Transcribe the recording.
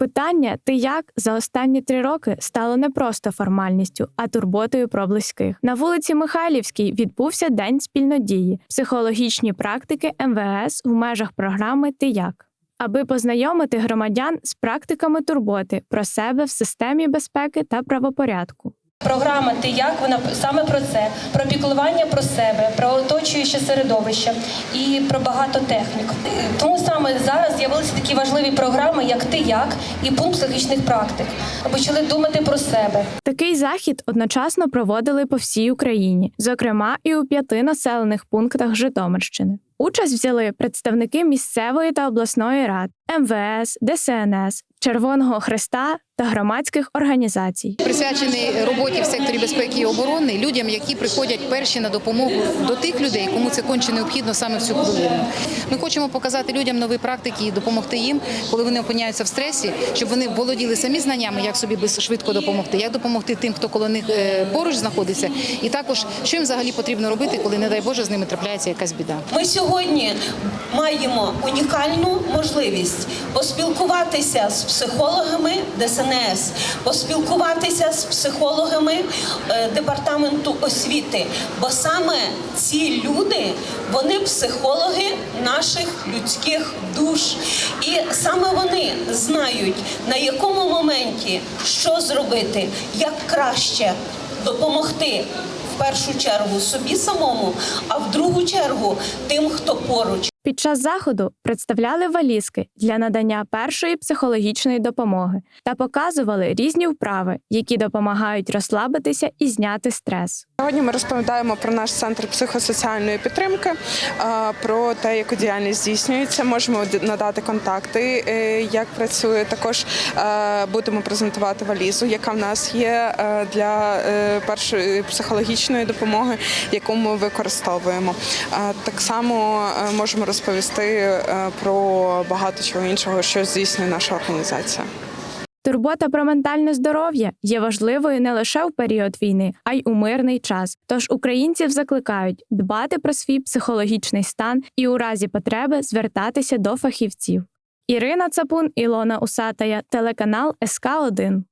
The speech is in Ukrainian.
Питання ти як за останні три роки стало не просто формальністю, а турботою про близьких. На вулиці Михайлівській відбувся день спільнодії, психологічні практики МВС в межах програми Ти як. Аби познайомити громадян з практиками турботи про себе в системі безпеки та правопорядку. Програма Ти як вона саме про це: про піклування про себе, про оточуюче середовище і про багато технік. Тому саме зараз з'явилися такі важливі програми, як Ти як і пункт психічних практик. Почали думати про себе. Такий захід одночасно проводили по всій Україні, зокрема і у п'яти населених пунктах Житомирщини. Участь взяли представники місцевої та обласної рад, МВС, ДСНС, Червоного Хреста та громадських організацій. присвячений роботі в секторі безпеки і оборони людям, які приходять перші на допомогу до тих людей, кому це конче необхідно саме в цю хвилину. Ми хочемо показати людям нові практики і допомогти їм, коли вони опиняються в стресі, щоб вони володіли самі знаннями, як собі швидко допомогти, як допомогти тим, хто коло них е, поруч знаходиться, і також що їм взагалі потрібно робити, коли не дай Боже з ними трапляється якась біда. Ми сьогодні маємо унікальну можливість поспілкуватися з психологами ДСНС, поспілкуватися з психологами е, департаменту освіти. Бо саме ці люди, вони психологи наших людських душ. І саме вони знають, на якому моменті що зробити, як краще допомогти в першу чергу собі самому, а в другу чергу тим, хто поруч. Під час заходу представляли валізки для надання першої психологічної допомоги та показували різні вправи, які допомагають розслабитися і зняти стрес. Сьогодні ми розповідаємо про наш центр психосоціальної підтримки, про те, яку діяльність здійснюється. Можемо надати контакти, е, як працює. Також е, будемо презентувати валізу, яка в нас є е, для першої психологічної допомоги, яку ми використовуємо. Так само можемо розповісти е, про багато чого іншого, що здійснює наша організація. Турбота про ментальне здоров'я є важливою не лише в період війни, а й у мирний час. Тож українців закликають дбати про свій психологічний стан і у разі потреби звертатися до фахівців. Ірина Цапун, Ілона Усатая, телеканал СК 1